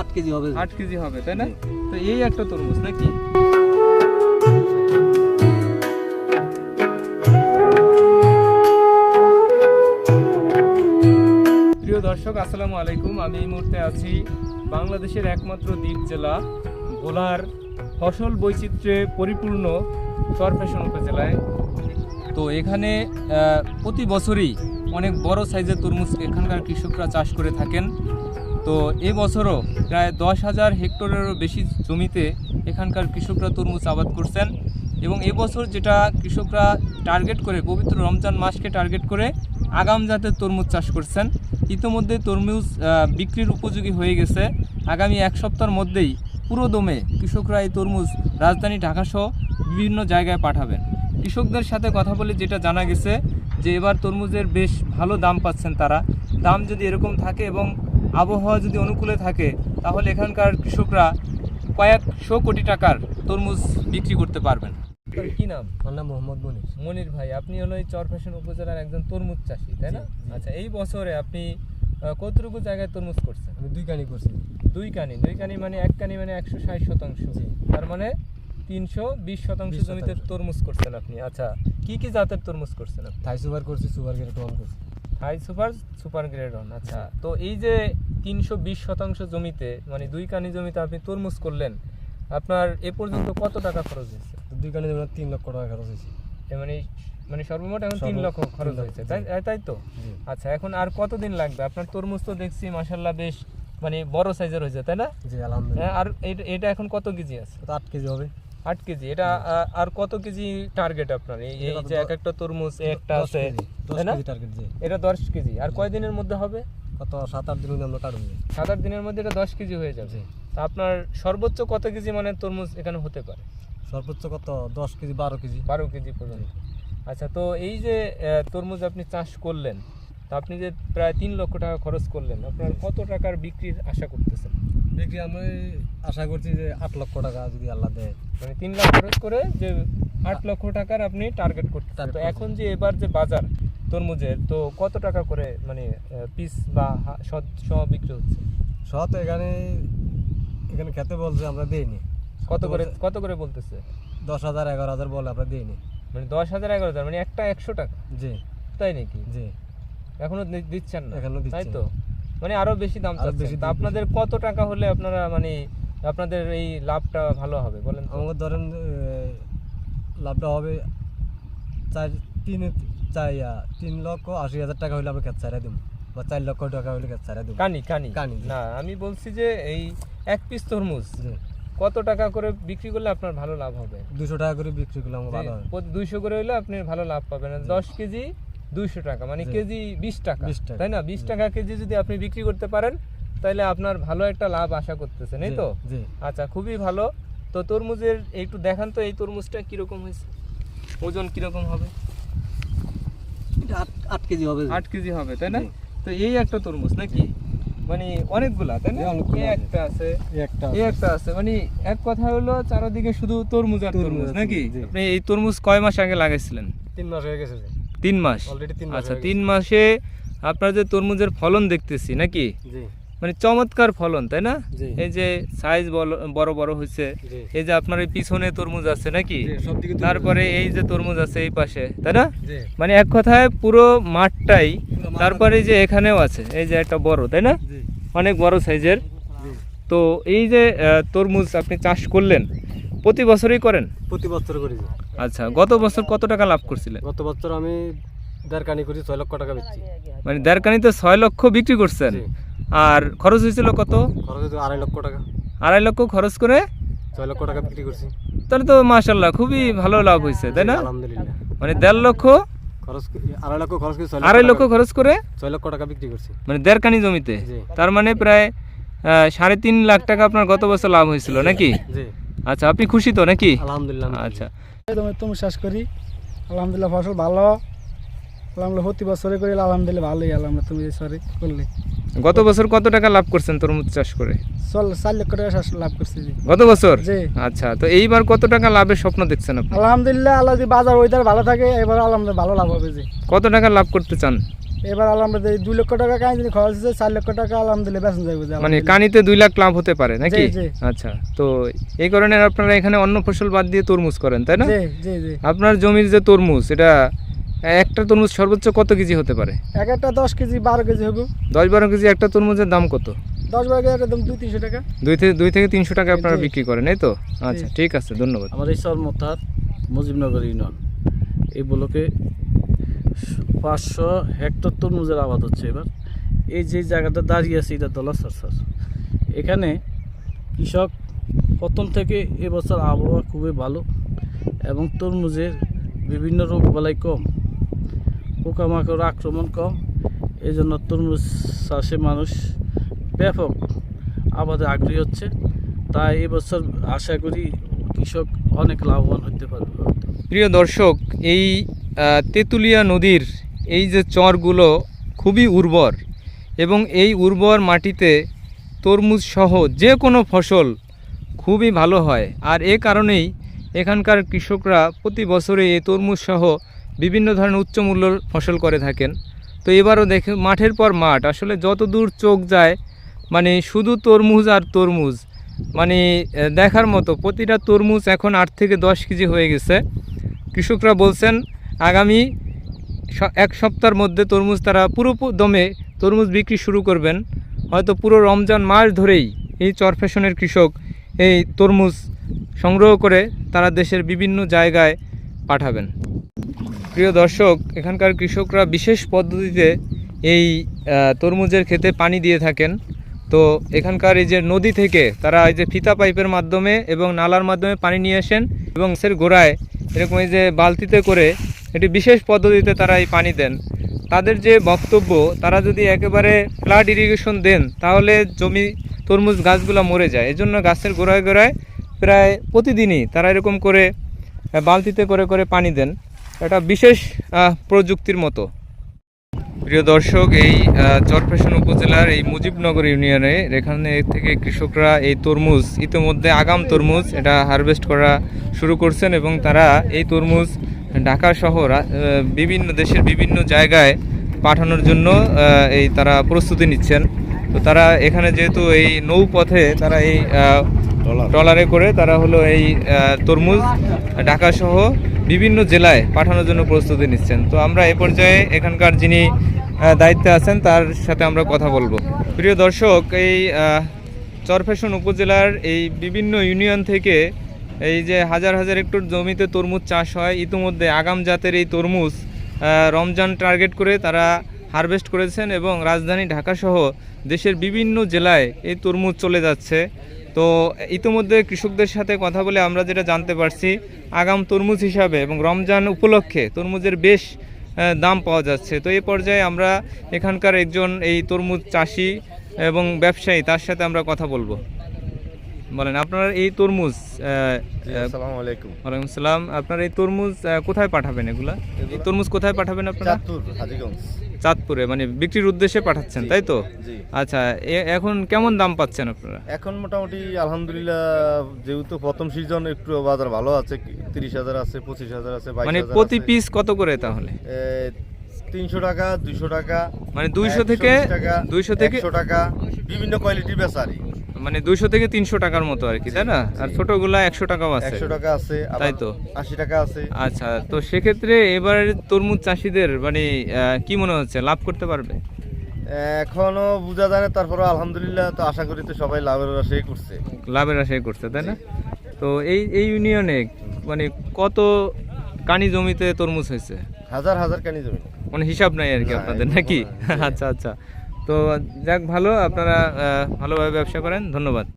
আট কেজি হবে। আট কেজি হবে, তাই না? তো এই একটা তরমুজ নাকি? প্রিয় দর্শক, আসসালামু আলাইকুম। আমি এই মুহূর্তে আছি বাংলাদেশের একমাত্র দ্বীপ জেলা, ভোলার ফসল বৈচিত্র্যে পরিপূর্ণ চরফ্যাশন উপজেলায়। তো এখানে প্রতি বছরই অনেক বড় সাইজের তরমুজ এখানকার কৃষকরা চাষ করে থাকেন। তো এবছরও প্রায় দশ হাজার হেক্টরেরও বেশি জমিতে এখানকার কৃষকরা তরমুজ আবাদ করছেন এবং এবছর যেটা কৃষকরা টার্গেট করে, পবিত্র রমজান মাসকে টার্গেট করে, আগাম জাতের তরমুজ চাষ করছেন। ইতিমধ্যে তরমুজ বিক্রির উপযোগী হয়ে গেছে। আগামী এক সপ্তাহের মধ্যেই পুরো দমে কৃষকরা এই তরমুজ রাজধানী ঢাকাসহ বিভিন্ন জায়গায় পাঠাবেন। কৃষকদের সাথে কথা বলে যেটা জানা গেছে যে এবার তরমুজের বেশ ভালো দাম পাচ্ছেন তারা। দাম যদি এরকম থাকে এবং আবহাওয়া যদি অনুকূলে থাকে তাহলে এখানকার কৃষকরা কয়েকশো কোটি টাকার তরমুজ বিক্রি করতে পারবেন। কি নাম? আমার নাম মোহাম্মদ মনির। মনির ভাই আপনি হলো এই চরফ্যাশন উপজেলার একজন তরমুজ চাষি তাই না। আচ্ছা এই বছরে আপনি কতটুকু জায়গায় তরমুজ করছেন? আমি দুই কানি করছি। দুই কানি দুই কানি মানে এক কানি মানে একশো ষাট শতাংশ। তার মানে তিনশো বিশ শতাংশ জমিতে তরমুজ করছেন আপনি। আচ্ছা কি কি জাতের তরমুজ করছেন আপনি? থাই সুপার করছি সুপার গ্রেড ওয়ান করছি। High super super grade one আচ্ছা তো এই যে তিনশো বিশ শতাংশ জমিতে মানে দুই কানি জমিতে আপনি তরমুজ করলেন আপনার এ পর্যন্ত কত টাকা খরচ হয়েছে? দুই কানি যেমন তিন লক্ষ টাকা খরচ হয়েছে। মানে মানে সর্বমোট এখন তিন লক্ষ খরচ হয়েছে তাই তাই তো? আচ্ছা এখন আর কতদিন লাগবে? আপনার তরমুজ তো দেখছি মাসাল্লাহ বেশ মানে বড় সাইজের হয়েছে তাই না? জি আলহামদুলিল্লাহ। হ্যাঁ, আর এটা- এটা এখন কত কেজি আছে? আট কেজি হবে। আট কেজি এটা আর কত কেজি টার্গেট আপনার? এই যে এক একটা তরমুজ একটা আছে এটা দশ কেজি আর কয় দিনের মধ্যে হবে? কত সাত আট দিন মধ্যে আমরা কাটবো। সাত আট দিনের মধ্যে এটা দশ কেজি হয়ে যাবে। তা আপনার সর্বোচ্চ কত কেজি মানে তরমুজ এখানে হতে পারে? সর্বোচ্চ কত দশ কেজি বারো কেজি। বারো কেজি পর্যন্ত। আচ্ছা তো এই যে তরমুজ আপনি চাষ করলেন তা আপনি যে প্রায় তিন লক্ষ টাকা খরচ করলেন আপনার কত টাকার বিক্রির আশা করতেছেন? দেখি আমি আশা করছি যে আট লক্ষ টাকা যদি আল্লাহ দেয়। মানে তিন লাখ খরচ করে যে আট লক্ষ টাকার আপনি টার্গেট করতে তো এখন যে এবার যে বাজার তরমুজের তো কত টাকা করে মানে পিস বা সহ বিক্রি হচ্ছে? সব তো এখানে এখানে খেতে বলছে আমরা দিইনি। কত করে কত করে বলতেছে? দশ হাজার এগারো হাজার বলে আমরা দিইনি। মানে দশ হাজার এগারো হাজার মানে একটা একশো টাকা। জি। তাই নাকি? জি। এখনও দিচ্ছেন না? এখনও তাই তো? মানে আরও বেশি দাম চাচ্ছেন। বেশি তা আপনাদের কত টাকা হলে আপনারা মানে আপনাদের এই লাভটা ভালো হবে বলেন? আমাকে ধরেন লাভটা হবে চার তিন চার তিন লক্ষ আশি হাজার টাকা হলে আমরা ছাড়া দেবো। বা চার লক্ষ টাকা হলে ছাড়া দেবো। কানি কানি? কানি, না আমি বলছি যে এই এক পিস তরমুজ কত টাকা করে বিক্রি করলে আপনার ভালো লাভ হবে? দুশো টাকা করে বিক্রি করলে আমার ভালো হবে। দুইশো করে হলে আপনি ভালো লাভ পাবেন। দশ কেজি দুইশো টাকা মানে কেজি বিশ টাকা। তাই না? বিশ টাকা কেজি যদি আপনি বিক্রি করতে পারেন তাহলে আপনার ভালো একটা লাভ আশা করতেছেন এই তো? আচ্ছা খুবই ভালো। তো তরমুজের একটু দেখান তো এই তরমুজটা কীরকম হয়েছে? ওজন কীরকম হবে? আট কেজি হবে। আট কেজি হবে তাই না? তো এই একটা তরমুজ নাকি? মানে অনেকগুলা তাই না। একটা আছে। একটা আছে। মানে এক কথা হলো চারদিকে শুধু তরমুজ আর তরমুজ নাকি? আপনি এই তরমুজ কয় মাস আগে লাগাইছিলেন? তিন মাস হয়ে গেছে তিন মাস? আচ্ছা তিন মাসে আপনার যে তরমুজের ফলন দেখতেছি নাকি? মানে চমৎকার ফলন তাই না? এই যে সাইজ বড় বড় হয়েছে এই যে আপনার এই পিছনে তরমুজ আছে নাকি। তারপরে এই যে তরমুজ আছে এই পাশে তাই না? মানে এক কথায় পুরো মাঠটাই তারপরে এই যে এখানেও আছে এই যে একটা বড় তাই না? অনেক বড় সাইজের তো এই যে তরমুজ আপনি চাষ করলেন প্রতি বছরই করেন? প্রতি বছর করি। আচ্ছা গত বছর কত টাকা লাভ করছিলেন? গত বছর আমি দেড়কানি করি ছয় লক্ষ টাকা বেচছি। মানে দেড়কানিতে ছয় লক্ষ বিক্রি করছেন? আর খরচ হয়েছিল কত? খরচ হয়েছে আড়াই লক্ষ টাকা। আড়াই লক্ষ খরচ করে? ছয় লক্ষ টাকা বিক্রি করছি। তাহলে তো মাশাল্লাহ খুবই ভালো লাভ হয়েছে তাই না? আলহামদুলিল্লাহ। মানে দেড় লক্ষ? খরচ আড়াই লক্ষ খরচ করে আড়াই লক্ষ খরচ করে? ছয় লক্ষ টাকা বিক্রি করছি। মানে দেড়কানি জমিতে? তার মানে প্রায় সাড়ে তিন লাখ টাকা আপনার গত বছর লাভ হয়েছিল নাকি? আচ্ছা আপনি খুশি তো নাকি? আলহামদুলিল্লাহ আচ্ছা তুমি চাষ করি। আলহামদুলিল্লাহ ফসল ভালো। আলহামদুলিল্লাহ প্রতি বছরে করি আলহামদুলিল্লাহ ভালোই আলহামদুলিল্লাহ তুমি সরি করলে। গত বছর কত টাকা লাভ করছেন তরমুজ চাষ করে? চল চার লক্ষ টাকা লাভ করছি গত বছর? জি। আচ্ছা তো এইবার কত টাকা লাভের স্বপ্ন দেখছেন আপনি? আলহামদুলিল্লাহ আল্লাহ যদি বাজার ওয়েদার ভালো থাকে এবার আলহামদুলিল্লাহ ভালো লাভ হবে জি। কত টাকা লাভ করতে চান? এবার আলহামদুলিল্লাহ এই দুই লক্ষ টাকা কাহিনী যদি খরচ হচ্ছে চার লক্ষ টাকা আলহামদুলিল্লাহ বেতন যাবে মানে কানিতে দুই লাখ লাভ হতে পারে নাকি। আচ্ছা তো এই কারণে আপনারা এখানে অন্য ফসল বাদ দিয়ে তরমুজ করেন তাই না? জি জি জি। আপনার জমির যে তরমুজ এটা একটা তরমুজ সর্বোচ্চ কত কেজি হতে পারে? এক একটা দশ কেজি বারো কেজি হবে। দশ বারো কেজি একটা তরমুজের দাম কত? দশ বারো কেজি একদম দুই তিনশো টাকা। দুই থেকে দুই থেকে তিনশো টাকা আপনারা বিক্রি করেন এই তো? আচ্ছা ঠিক আছে ধন্যবাদ। আমার ঈশ্বর মোতার মুজিবনগর ইউনিয়ন। এই ব্লকে পাঁচশো হেক্টর তরমুজের আবাদ হচ্ছে এবার। এই যে জায়গাটা দাঁড়িয়ে আছে, এটা দলা সরসার এখানে কৃষক প্রথম থেকে এবছর আবহাওয়া খুবই ভালো এবং তরমুজের বিভিন্ন রোগ বালাই কম, পোকামাকড় আক্রমণ কম এই জন্য তরমুজ চাষে মানুষ ব্যাপক আবাদে আগ্রহী হচ্ছে। তাই এবছর আশা করি কৃষক অনেক লাভবান হতে পারবে। প্রিয় দর্শক, এই তেঁতুলিয়া নদীর এই যে চরগুলো খুবই উর্বর এবং এই উর্বর মাটিতে তরমুজ সহ যে কোনো ফসল খুবই ভালো হয়। আর এ কারণেই এখানকার কৃষকরা প্রতি বছরে এই তরমুজ সহ বিভিন্ন ধরনের উচ্চ মূল্যর ফসল করে থাকেন। তো এবারও দেখে, মাঠের পর মাঠ, আসলে যত দূর চোখ যায় মানে শুধু তরমুজ আর তরমুজ মানে দেখার মতো প্রতিটা তরমুজ এখন আট থেকে দশ কেজি হয়ে গেছে। কৃষকরা বলছেন আগামী এক সপ্তাহের মধ্যে তরমুজ তারা পুরো দমে তরমুজ বিক্রি শুরু করবেন। হয়তো পুরো রমজান মাস ধরেই এই চরফ্যাশনের কৃষক এই তরমুজ সংগ্রহ করে তারা দেশের বিভিন্ন জায়গায় পাঠাবেন। প্রিয় দর্শক, এখানকার কৃষকরা বিশেষ পদ্ধতিতে এই তরমুজের ক্ষেতে পানি দিয়ে থাকেন। তো এখানকার এই যে নদী থেকে তারা এই যে ফিতা পাইপের মাধ্যমে এবং নালার মাধ্যমে পানি নিয়ে আসেন এবং সের গোড়ায় এরকম এই যে বালতিতে করে একটি বিশেষ পদ্ধতিতে তারা এই পানি দেন। তাদের যে বক্তব্য তারা যদি একেবারে ফ্লাড ইরিগেশন দেন তাহলে জমি তরমুজ গাছগুলো মরে যায়। এজন্য গাছের গোড়ায় গোড়ায় প্রায় প্রতিদিনই তারা এরকম করে বালতিতে করে করে পানি দেন। এটা বিশেষ প্রযুক্তির মতো। প্রিয় দর্শক এই আহ, চরফ্যাশন উপজেলার এই মুজিবনগর ইউনিয়নে এখানে থেকে কৃষকরা এই তরমুজ ইতিমধ্যে আগাম তরমুজ এটা হারভেস্ট করা শুরু করছেন এবং তারা এই তরমুজ ঢাকা শহর বিভিন্ন দেশের বিভিন্ন জায়গায় পাঠানোর জন্য এই তারা প্রস্তুতি নিচ্ছেন। তো তারা এখানে যেহেতু এই নৌপথে তারা এই ট্রলারে। করে তারা হলো এই তরমুজ ঢাকা সহ বিভিন্ন জেলায় পাঠানোর জন্য প্রস্তুতি নিচ্ছেন। তো আমরা এ পর্যায়ে এখানকার যিনি দায়িত্বে আছেন তার সাথে আমরা কথা বলব। প্রিয় দর্শক এই আহ, চরফ্যাশন উপজেলার এই বিভিন্ন ইউনিয়ন থেকে এই যে হাজার হাজার হেক্টর জমিতে তরমুজ চাষ হয়, ইতিমধ্যে আগাম জাতের এই তরমুজ রমজান টার্গেট করে তারা হারভেস্ট করেছেন এবং রাজধানী ঢাকা সহ দেশের বিভিন্ন জেলায় এই তরমুজ চলে যাচ্ছে। তো ইতিমধ্যে কৃষকদের সাথে কথা বলে আমরা যেটা জানতে পারছি, আগাম তরমুজ হিসাবে এবং রমজান উপলক্ষে তরমুজের বেশ দাম পাওয়া যাচ্ছে। তো এই পর্যায়ে আমরা এখানকার একজন এই তরমুজ চাষি এবং ব্যবসায়ী, তার সাথে আমরা কথা বলব। বলেন আপনার এই তরমুজ আসসালামু আলাইকুম। ওয়ালাইকুম সালাম। আপনার এই তরমুজ কোথায় পাঠাবেন এগুলা? এই তরমুজ কোথায় পাঠাবেন আপনারা? চাঁদপুরে মানে বিক্রির উদ্দেশ্যে পাঠাচ্ছেন তাই তো? আচ্ছা এখন কেমন দাম পাচ্ছেন আপনারা? এখন মোটামুটি আলহামদুলিল্লাহ যেহেতু প্রথম সিজন একটু বাজার ভালো আছে তিরিশ হাজার আছে পঁচিশ হাজার আছে মানে প্রতি পিস কত করে তাহলে? তিনশো টাকা দুইশো টাকা মানে দুইশো থেকে দুইশো থেকে টাকা বিভিন্ন কোয়ালিটির বেচারি। মানে দুইশো থেকে তিনশো টাকার মতো আর কি তাই না? আর ছোটগুলা একশো টাকাও আছে। একশো টাকা আছে তাই তো। আশি টাকা আছে। আচ্ছা তো সেক্ষেত্রে এবার তরমুজ চাষিদের মানে কি মনে হচ্ছে? লাভ করতে পারবে? এখনও বোঝা যায় না তারপরে আলহামদুলিল্লাহ তো আশা করি তো সবাই লাভের আশাই করছে। লাভের আশায় করছে তাই না? তো এই এই ইউনিয়নে মানে কত কানি জমিতে তরমুজ হয়েছে? হাজার হাজার কানি জমি। মানে হিসাব নাই আর কি আপনাদের নাকি? আচ্ছা আচ্ছা। তো যাক ভালো। আপনারা ভালোভাবে ব্যবসা করেন। ধন্যবাদ।